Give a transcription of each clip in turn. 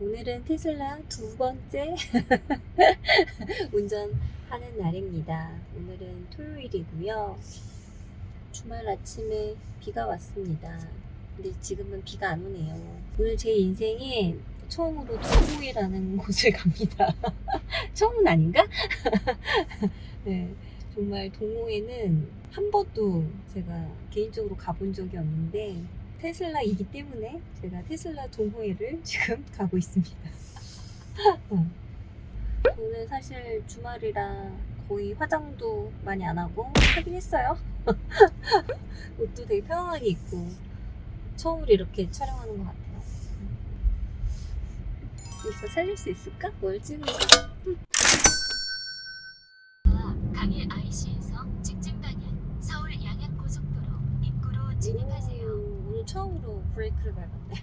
오늘은 테슬라 두 번째 운전하는 날입니다. 오늘은 토요일이고요. 주말 아침에 비가 왔습니다. 근데 지금은 비가 안 오네요. 오늘 제 인생에 처음으로 동호회라는 곳을 갑니다. 처음은 아닌가? 네, 정말 동호회는 한 번도 제가 개인적으로 가본 적이 없는데 테슬라이기 때문에 제가 테슬라 동호회를 지금 가고 있습니다. 어. 오늘 사실 주말이라 거의 화장도 많이 안 하고 하긴 했어요. 옷도 되게 편안하게 입고 처음으로 이렇게 촬영하는 것 같아요. 여기서 살릴 수 있을까? 뭘 찍을까? 강일 IC에서 직진 방향 서울 양양 고속도로 입구로 진입하세요. 처음으로 브레이크를 밟았네.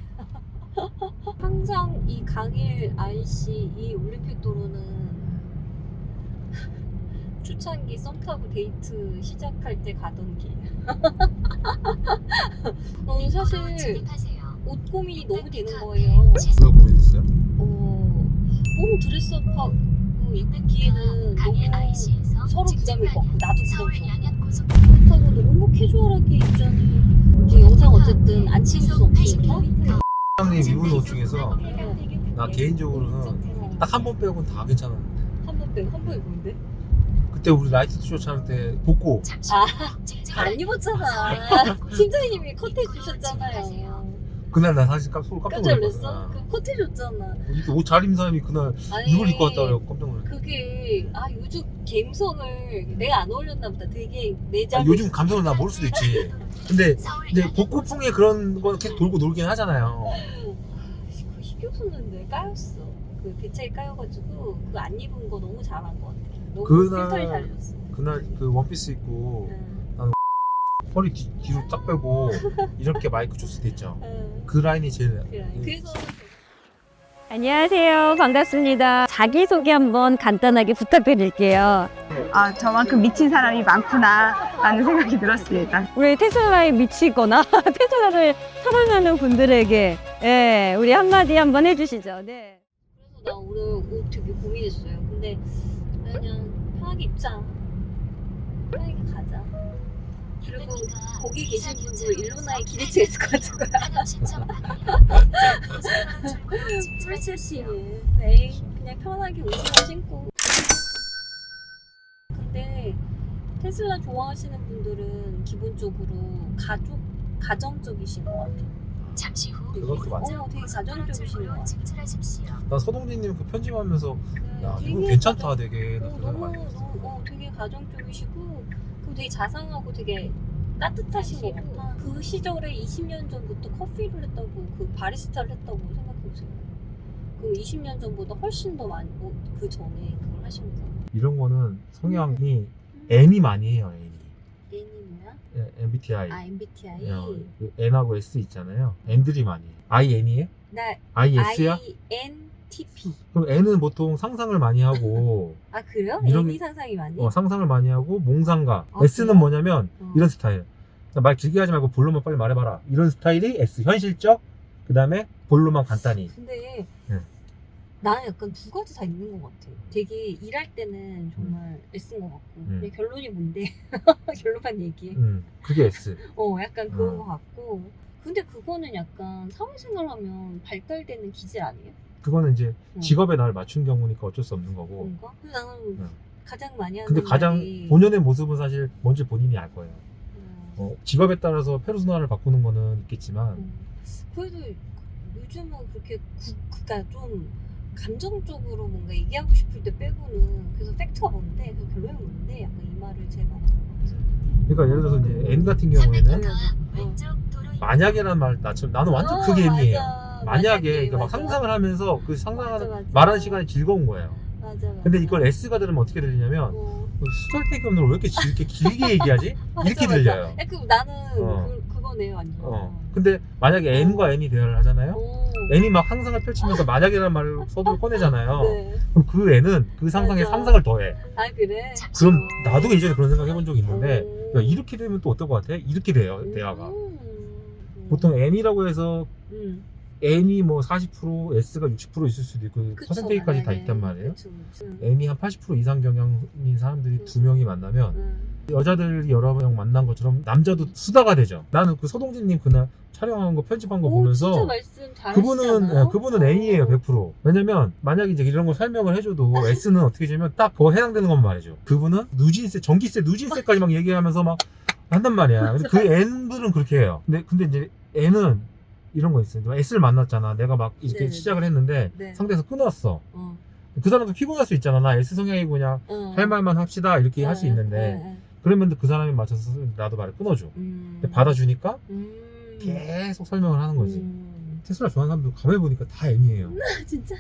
항상 이 강일 IC 이 올림픽 도로는 초창기 썸 타고 데이트 시작할 때 가던 길. 오늘 사실 입구로 진입하세요. 옷 고민이 너무 되는 거예요. 누가 고민했어요? 어, 너무 드레스업하고 입기에는 강일 너무 서로 같고 방향 나도 부담스러워. 양양고속도로 그렇다고 너무 캐주얼하게 입자니 이제 영상 어쨌든 안 찍을 수 없으니까 사장님 입은 옷 중에서 어, 나 개인적으로는 딱 한 번 빼고는 다 괜찮아. 한번 빼고 한번 입었는데? 그때 우리 라이트 쇼 촬영 때 벗고. 잠시 아, 후 직진 안 방향 입었잖아. 팀장님이 컷 해주셨잖아요. 그날 나 사실 깜, 속 깜짝 깜짝 놀랐어. 놀랐어? 그컷 해줬잖아. 이렇게 옷 잘 입는 사람이 그날 아니. 이걸 입고 왔다 그래 깜짝 아 요즘 감성을 내가 안 어울렸나 보다 되게 내 아, 요즘 감성을 나 모를 수도 있지. 근데 양양고속도로 복고풍에 그런 건 계속 돌고 놀긴 하잖아요. 그 희귀었었는데 까였어 그 대차에 까여가지고 그 안 입은 거 너무 잘한 것 같아 너무 그날- 센터를 잘해줬어 그날 그 원피스 입고 응. 허리 뒤, 뒤로 딱 빼고 이렇게 마이크 줬을 때 있죠. 응. 그 라인이 제일 그래. 그래서 안녕하세요. 반갑습니다. 자기소개 한번 간단하게 부탁드릴게요. 아 저만큼 미친 사람이 많구나 라는 생각이 들었습니다. 우리 테슬라에 미치거나 테슬라를 사랑하는 분들에게 예, 우리 한마디 한번 해주시죠. 네. 그래서 나 오늘 옷 되게 고민했어요. 근데 그냥 편하게 입자. 편하게 가자. 그리고 거기 계신 분도 일로나에 기대치가 있을 것 같은 거야. 풀세팅을. 에이, 그냥 편하게 옷을 신고. 근데 테슬라 좋아하시는 분들은 기본적으로 가족, 가정적이신 것 같아요. 잠시 후 그것도 맞아. 어, 되게 가정적이신 것 같아. 직진하십시오. 난 서동진님 그 편집하면서 야 되게 이거 괜찮다 가정- 되게 나 어, 그 생각 너무 많이 했어. 너무 어, 되게 가정적이시고 그리고 되게 자상하고 되게 따뜻하신 것 같아. 그 시절에 20년 전부터 커피를 했다고 그 바리스타를 했다고 생각해 보세요. 그 20년 전보다 훨씬 더 많이 어, 그 전에 그걸 하신 거. 이런 거는 성향이 N이 많이 해요 N이. N이 뭐야? 예, MBTI. 아 MBTI. 어, 그 N하고 S 있잖아요. N들이 많이. 해요. IN이에요? 나 IS야? INTP. 그럼 N은 보통 상상을 많이 하고 아 그래요? 이런- N이 상상이 많이? 어, 상상을 많이 하고 몽상가. 아, S는 그래요? 뭐냐면 어. 이런 스타일. 그러니까 말 길게 하지 말고 본론만 빨리 말해봐라. 이런 스타일이 S. 현실적. 그 다음에 본론만 간단히. 근데 응. 나는 약간 두 가지 다 있는 것 같아. 되게 일할 때는 정말 애쓴 것 같고. 음. 근데 결론이 뭔데? 결론만 얘기해. 음, 그게 S. 어, 약간 그런 음. 것 같고. 근데 그거는 약간 사회생활 하면 발달되는 기질 아니에요? 그거는 이제 응. 직업에 나를 맞춘 경우니까 어쩔 수 없는 거고. 뭔가? 근데 나는 응. 가장 많이 하는 근데 가장 말이 본연의 모습은 사실 뭔지 본인이 알 거예요. 음, 어, 직업에 따라서 페르소나를 바꾸는 거는 있겠지만 음. 그래도 요즘은 그렇게 구, 그니까 좀 감정적으로 뭔가 얘기하고 싶을 때 빼고는 그래서 팩트가 뭔데 그 결론이 뭔데 약간 이 말을 제일 많이 하는 것 같아요. 그러니까 예를 들어서 이제 N 같은 300m 경우에는 어. 만약에라는 말 나처럼 나는 완전 어, 그게 N이에요. 맞아. 만약에 그러니까 막 맞아. 상상을 하면서 그 맞아, 상상하는 맞아. 말하는 시간이 즐거운 거예요. 맞아, 맞아. 근데 이걸 S가 들으면 어떻게 들리냐면 어, 수절대기 없는 왜 이렇게 지- 이렇게 길게 얘기하지? 맞아, 이렇게 맞아. 들려요. 야, 그 나는 어. 그, 그거네요 완전. 어. 근데 만약에 N과 N이 대화를 하잖아요. 오. N이 막 상상을 펼치면서 만약이라는 말을 서두를 꺼내잖아요. 네. 그럼 그 N은 그 상상에 맞아. 상상을 더해. 아 그래. 그럼 나도 예전에 그런 생각 해본 적이 있는데 오. 야, 이렇게 되면 또 어떨 것 같아? 이렇게 돼요 대화가. 음. 보통 N이라고 해서 음. N이 뭐 40% S가 60% 있을 수도 있고 그쵸, 퍼센테이까지 다 만약에. 있단 말이에요. 그쵸, 그쵸. N이 한 80% 이상 경향인 사람들이 음. 두 명이 만나면 음. 여자들이 여러 명 만난 것처럼 남자도 수다가 되죠. 나는 그 서동진님 그날 촬영한 거 편집한 거 오, 보면서 그분은. 예, 그분은 N이에요 100%. 왜냐면 만약에 이제 이런 거 설명을 해줘도 S는 어떻게 되면 딱 그거 해당되는 것만 말해줘. 그분은 누진세, 전기세, 누진세까지 막 얘기하면서 막 한단 말이야. 근데 그 N들은 그렇게 해요. 근데 근데 이제 N은 이런 거 있어요. S를 만났잖아. 내가 막 이렇게 네네네. 시작을 했는데 네. 상대에서 끊었어. 어, 그 사람도 피곤할 수 있잖아. 나 S 성향이고 그냥 어. 할 말만 합시다 이렇게 할수 네, 있는데 네, 네. 그러면 그 사람이 맞춰서 나도 말을 끊어줘. 음. 받아주니까 음. 계속 설명을 하는 거지. 음. 테슬라 좋아하는 사람들 가만히 보니까 다 N이에요. 진짜.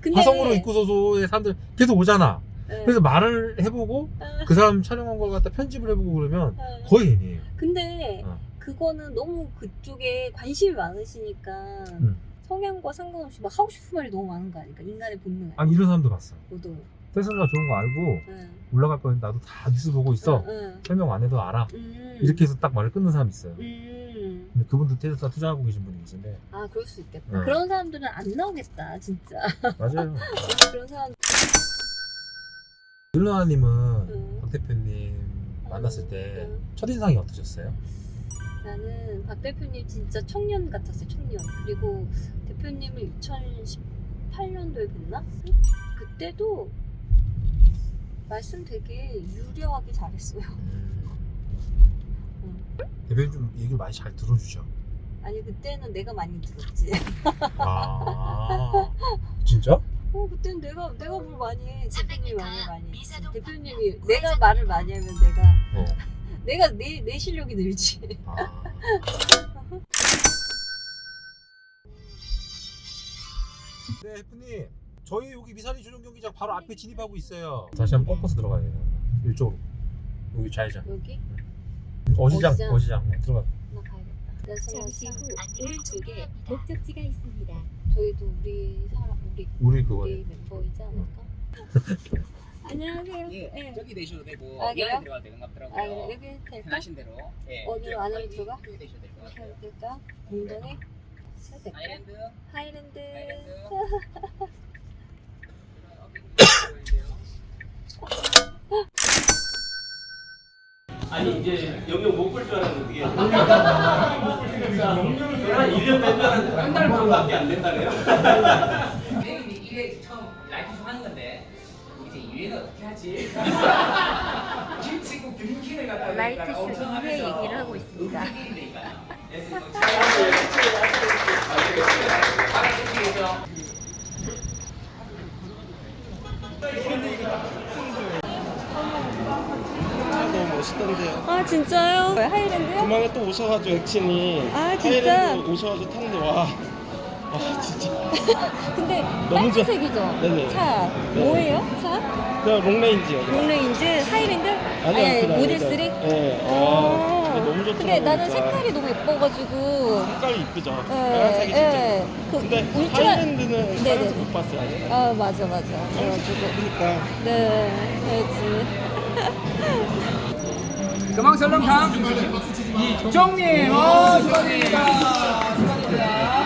근데 화성으로 입고서소의 사람들 계속 오잖아. 네. 그래서 말을 해보고 그 사람 촬영한 거 갖다 편집을 해보고 그러면 네. 거의 N이에요. 근데 어. 그거는 너무 그쪽에 관심이 많으시니까 음. 성향과 상관없이 막 하고 싶은 말이 너무 많은 거 아닐까? 인간의 본능? 아니 이런 사람도 봤어. 저도. 테슬라 좋은 거 알고 네. 올라갈 거는 나도 다 뉴스 보고 있어. 응, 설명 안 해도 알아. 응. 음. 이렇게 해서 딱 말을 끊는 사람 있어요. 음. 근데 그분도 테슬라 투자하고 계신 분이 계신데 아 그럴 수 있겠다. 응. 그런 사람들은 안 나오겠다 진짜. 맞아요. 그런 사람. 율로아님은 응. 박 대표님 만났을 때 응. 첫인상이 어떠셨어요? 나는 박 대표님 진짜 청년 같았어요 청년. 그리고 대표님을 2018년도에 뵀나? 그때도 말씀 되게 유려하게 잘했어요. 대표님 좀 얘기를 많이 잘 들어주죠. 아니 그때는 내가 많이 들었지. 아 진짜? 어 그때는 내가 내가 뭘 많이 해. 대표님이 300m 말을 많이 해. 미사동 대표님이 내가 말을 많이 하면 내가 어. 내가 내, 내 실력이 늘지. 아. 네, 해프님. 저희 여기 미사리 조정 경기장 바로 앞에 진입하고 있어요. 다시 한번 꺾어서 들어가야 돼요. 이쪽으로. 여기 좌회전. 여기 어시장, 어시장. 어시장. 네, 들어가. 나 가야겠다. 그래서 잠시 후 오른쪽에. 목적지가 있습니다. 저희도 우리 사람 우리 우리 그거. 우리 멤버이지 않을까? 안녕하세요. 예, 네. 저기 되셔도 되고 아, 이 그래요? 안에 들어가도 되는 것아 같더라고요. 그래 여기 될까? 편하신 대로. 예, 이쪽 안으로 여기 들어가? 저기 되셔도 될 것 이렇게 같아요. 하면 될까? 해도 될까? 아일랜드, 하이랜드. 아일랜드. 아니 이제 영영 못볼 줄 알았는데 한 1년 된줄 알았는데 한달 반밖에 안 된다네요 2회는 어떻게 하지? 김치국 균킹을 갖다 라이트 쇼 엄청 2회 하면서 얘기를 하고 있습니다. 음식이니까요. 너무 멋있던데요. 아 진짜요? 하이랜드요? 그만에 또 오셔가지고 액친이 아, 진짜? 하이랜드 오셔가지고 탔는데 와, 와 진짜 근데 너무 좋아. 빨간색이죠? 네네. 차 네. 뭐예요? 차? 그냥 롱레인지요. 롱레인즈 하이랜드? 아니요, 그냥 모델 그냥. 3? 네. 어. 와, 근데 너무 좋더라고요. 근데 나는 진짜. 색깔이 너무 예뻐가지고 색깔이 이쁘죠. 예, 빨간색이 진짜. 예. 그 근데 울트라 하이랜드는 네네. 빨간색 못 봤어요. 아직. 아 맞아 맞아 그래가지고 그러니까 네 해야지 금왕설렁탕 이정님, 어, 축하드립니다. 축하드립니다.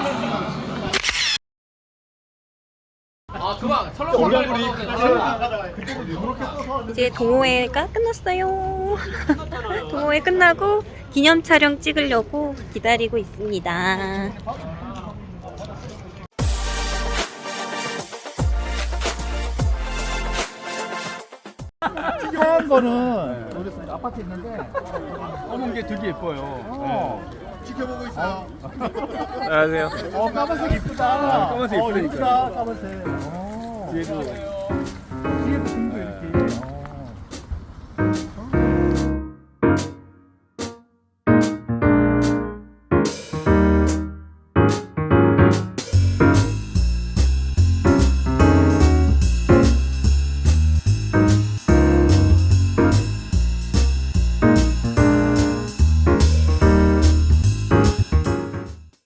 아, 금왕 설렁탕 이제 동호회가 끝났어요. 동호회 끝나고 기념 촬영 찍으려고 기다리고 있습니다. 하얀 거는 우리 아파트 있는데 검은 게 되게 예뻐요. 지켜보고 있어요. 안녕하세요. 어 까만색 이쁘다. 까만색 이쁘다. 까만색. 接上